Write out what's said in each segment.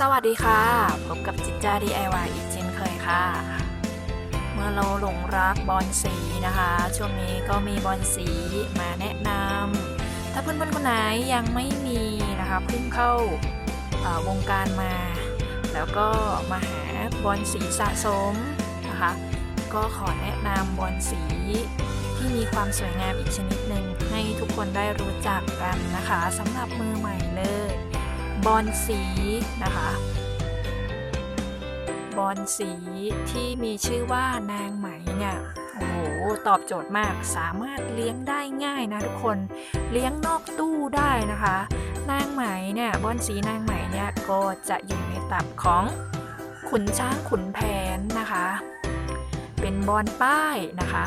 สวัสดีค่ะ พบกับจิตจา DIY อีกเช่นเคยค่ะ เมื่อเราหลงรักบอลสีนะคะ ช่วงนี้ก็มีบอลสีมาแนะนำถ้าเพื่อนๆคนไหนยังไม่มีนะคะเพิ่งเข้าวงการมา แล้วก็มาหาบอลสีสะสมนะคะ ก็ขอแนะนำบอลสีที่มีความสวยงามอีกชนิดหนึ่งให้ทุกคนได้รู้จักกันนะคะสำหรับมือใหม่เลย บอลสีนะคะ บอลสีที่มีชื่อว่านางไหมเนี่ยโอ้โหตอบโจทย์มากสามารถเลี้ยงได้ง่ายนะทุกคนเลี้ยงนอกตู้ได้นะคะ นางไหมเนี่ยบอลสีนางไหมเนี่ยก็จะอยู่ในตับของขุนช้างขุนแผนนะคะ เป็นบอลป้ายนะคะ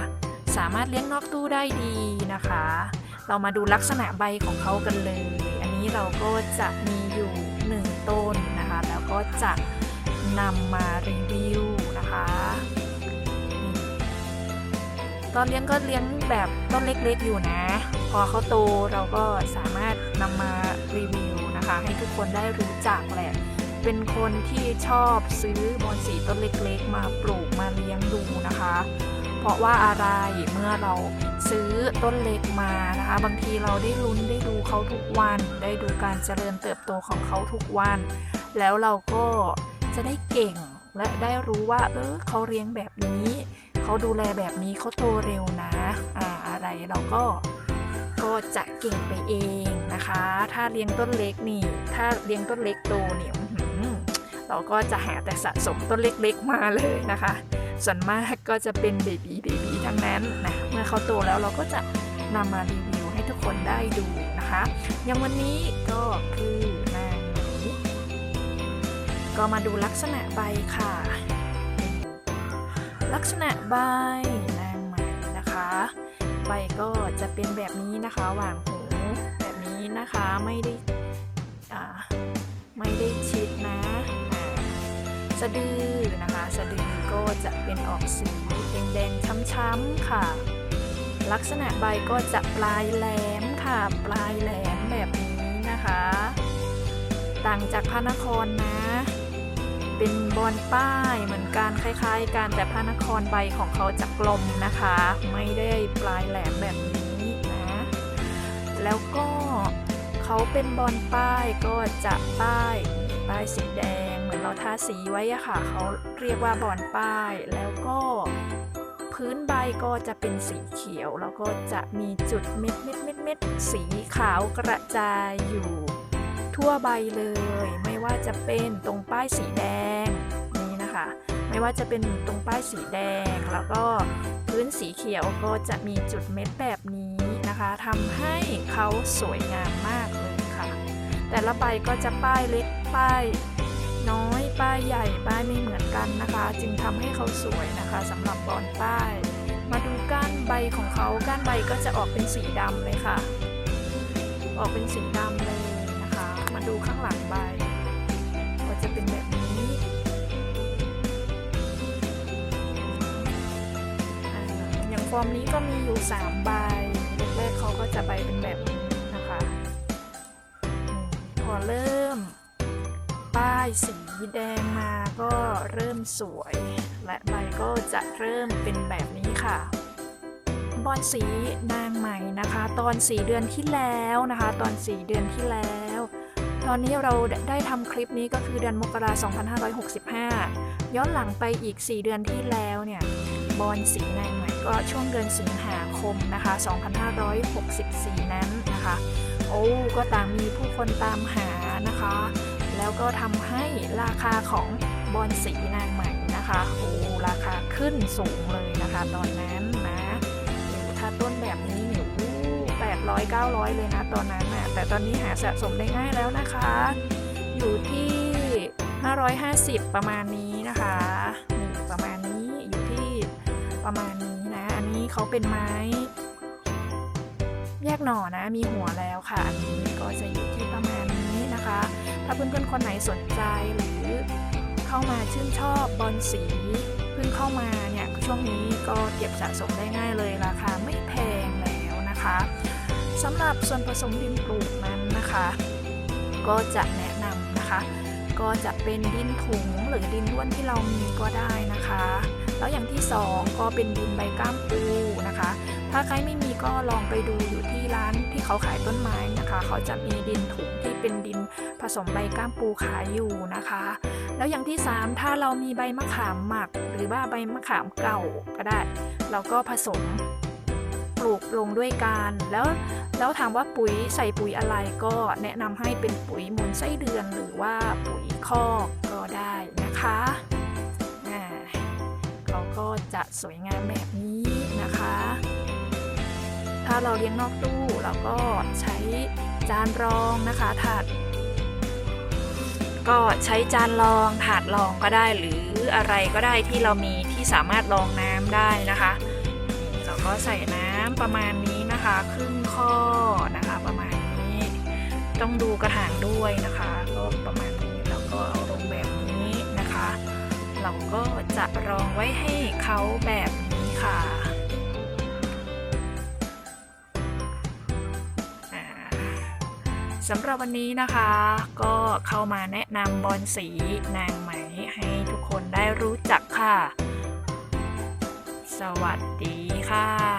สามารถเลี้ยงนอกตู้ได้ดีนะคะ เรามาดูลักษณะใบของเขากันเลย นี้เราก็จะมีอยู่หนึ่งต้นนะคะ แล้วก็จะนำมารีวิวนะคะ ตอนเลี้ยงก็เลี้ยงแบบต้นเล็กๆอยู่นะ พอเขาโตเราก็สามารถนำมารีวิวนะคะ ให้ทุกคนได้รู้จักแหละเป็นคนที่ชอบซื้อบอนสีต้นเล็กๆ มาปลูกมาเลี้ยงดูนะคะ เพราะว่าอะไรเมื่อเรา ซื้อต้นเล็กมานะคะ บางทีเราได้ลุ้นได้ดูเขาทุกวัน ได้ดูการเจริญเติบโตของเขาทุกวัน แล้วเราก็จะได้เก่งและได้รู้ว่า เออเขาเลี้ยงแบบนี้ เขาดูแลแบบนี้เขาโตเร็วนะอ่าอะไรเราก็ก็จะเก่งไปเองนะคะ ถ้าเลี้ยงต้นเล็กนี่ ถ้าเลี้ยงต้นเล็กโตเนี่ยอื้อหือเราก็จะหาแต่สะสมต้นเล็กๆมาเลยนะคะ ส่วนมากก็จะเป็นเบบีเบบี ทั้งนั้นนะเมื่อเขาโตแล้วเราก็จะนำมารีวิวให้ทุกคนได้ดูนะคะอย่างวันนี้ก็คือนางไหมก็มาดูลักษณะใบค่ะ ลักษณะใบนางไหมนะคะใบก็จะเป็นแบบนี้นะคะหว่างหูแบบนี้นะคะไม่ได้ไม่ได้ชิดนะ สะดือนะคะ สะดือก็จะเป็นออกสี แดงๆ ช้ำๆ ค่ะ ลักษณะใบก็จะปลายแหลมค่ะ ปลายแหลมแบบนี้นะคะ ต่างจากพระนครนะ เป็นบอลป้ายเหมือนกันคล้ายๆกันแต่พระนครใบของเขาจะกลมนะคะ ไม่ได้ปลายแหลมแบบนี้นะ แล้วก็เขาเป็นบอลป้ายก็จะป้าย ป้ายสีแดง เหมือนเราทาสีไว้อะค่ะ เขาเรียกว่าบอลป้าย แล้วก็พื้นใบก็จะเป็นสีเขียว แล้วก็จะมีจุดเม็ดเม็ดเม็ดเม็ดสีขาวกระจายอยู่ทั่วใบเลย ไม่ว่าจะเป็นตรงป้ายสีแดงนี่นะคะ ไม่ว่าจะเป็นตรงป้ายสีแดง แล้วก็พื้นสีเขียวก็จะมีจุดเม็ดแบบนี้นะคะทำให้เขาสวยงามมากเลยค่ะ แต่ละใบก็จะป้ายเล็ก ป้ายน้อยป้ายใหญ่ป้ายไม่เหมือนกันนะคะ จึงทำให้เขาสวยนะคะสำหรับบอนป้าย มาดูก้านใบของเขาก้านใบก็จะออกเป็นสีดำเลยค่ะ ออกเป็นสีดำเลยนะคะ มาดูข้างหลังใบ ก็จะเป็นแบบนี้อย่างฟอร์มนี้ก็มีอยู่ 3 ใบแรกๆเขาก็จะใบเป็นแบบนี้นะคะพอเริ่ม ป้ายสีแดงมาก็เริ่มสวย และใบก็จะเริ่มเป็นแบบนี้ค่ะ บอนสีนางใหม่นะคะ ตอน4เดือนที่แล้วนะคะ ตอน4เดือนที่แล้ว ตอนนี้เราได้ทำคลิปนี้ก็คือเดือนมกราคม2565 ย้อนหลังไปอีก 4 เดือนที่แล้วเนี่ยบอลสีนางใหม่ก็ช่วงเดือนสิงหาคมนะคะ 2564 นั้นนะคะ โอ้ก็ต่างมีผู้คนตามหานะคะ แล้วก็ทำให้ราคาของบอลสีนางใหม่นะคะโอ้ราคาขึ้นสูงเลยนะคะ ตอนนั้นนะถ้าต้นแบบนี้เนี่ยแปดร้อยเก้าร้อยเลยนะตอนนั้นน่ะแต่ตอนนี้หาสะสมได้ง่ายแล้วนะคะ อยู่ที่ 550 ประมาณนี้นะคะประมาณนี้อยู่ที่ประมาณนี้นะ อันนี้เขาเป็นไม้ แยกหน่อนะ มีหัวแล้วค่ะ อันนี้ก็จะอยู่ที่ประมาณนี้นะคะ ถ้าเพื่อนๆคนไหนสนใจหรือเข้ามาชื่นชอบบอลสีเพิ่งเข้ามาเนี่ยช่วงนี้ก็เก็บสะสมได้ง่ายเลยราคาไม่แพงแล้วนะคะสำหรับส่วนผสมดินปลูกนั้นนะคะ ก็จะแนะนำนะคะ ก็จะเป็นดินถุงหรือดินด้วนที่เรามีก็ได้นะคะ แล้วอย่างที่สองก็เป็นดินใบก้ามปูนะคะ ถ้าใครไม่มีก็ลองไปดูอยู่ที่ร้านที่เขาขายต้นไม้นะคะ เขาจะมีดินถุงที่เป็นดินผสมใบก้ามปูขายอยู่นะคะ แล้วอย่างที่สามถ้าเรามีใบมะขามหมัก หรือว่าใบมะขามเก่าก็ได้ เราก็ผสมปลูกลงด้วยกันแล้วแล้วถามว่าปุ๋ยใส่ปุ๋ยอะไรก็แนะนำให้เป็นปุ๋ยมูลไส้เดือนหรือว่าปุ๋ยคอกก็ได้นะคะอ่าเขาก็จะสวยงามแบบนี้นะคะาเราเลี้ยงนอกตู้เราก็ใช้จานรองนะคะถาดก็ใช้จานรองถาดรองก็ได้หรืออะไรก็ได้ที่เรามีที่สามารถรองน้ำได้นะคะเราก็ใส่น้ำประมาณนี้นะคะครึ่งข้อนะคะประมาณนี้ ต้องดูกระถางด้วยนะคะก็ประมาณนี้แล้วก็เอาลงแบบนี้นะคะ เราก็จะรองไว้ให้เขาแบบนี้ค่ะ สำหรับวันนี้นะคะ ก็เข้ามาแนะนำบอลสีนางไหมให้ทุกคนได้รู้จักค่ะ สวัสดีค่ะ